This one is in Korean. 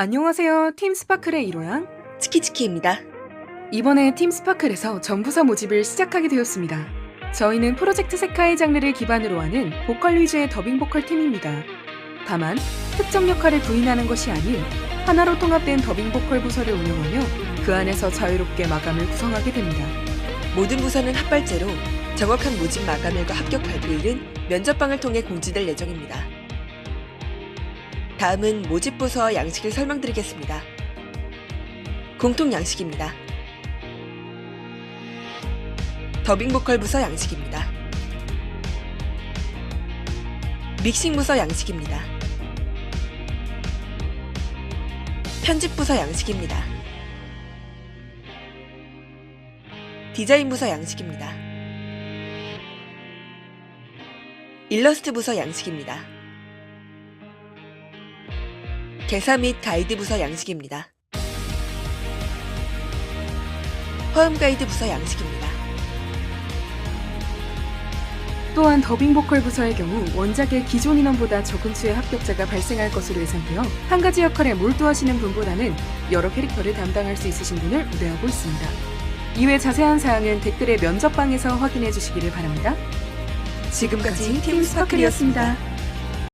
안녕하세요. 팀 스파클의 이로양. 치키치키입니다. 이번에 팀 스파클에서 전부서 모집을 시작하게 되었습니다. 저희는 프로젝트 세카의 장르를 기반으로 하는 보컬 위주의 더빙 보컬 팀입니다. 다만 특정 역할을 부인하는 것이 아닌 하나로 통합된 더빙 보컬 부서를 운영하며 그 안에서 자유롭게 마감을 구성하게 됩니다. 모든 부서는 합발제로 정확한 모집 마감일과 합격 발표일은 면접방을 통해 공지될 예정입니다. 다음은 모집 부서 양식을 설명드리겠습니다. 공통 양식입니다. 더빙 보컬 부서 양식입니다. 믹싱 부서 양식입니다. 편집 부서 양식입니다. 디자인 부서 양식입니다. 일러스트 부서 양식입니다. 개사 및 가이드 부서 양식입니다. 화음 가이드 부서 양식입니다. 또한 더빙 보컬 부서의 경우 원작의 기존 인원보다 적은 수의 합격자가 발생할 것으로 예상되어 한 가지 역할에 몰두하시는 분보다는 여러 캐릭터를 담당할 수 있으신 분을 우대하고 있습니다. 이외 자세한 사항은 댓글의 면접방에서 확인해 주시기를 바랍니다. 지금까지 팀 스파클이었습니다.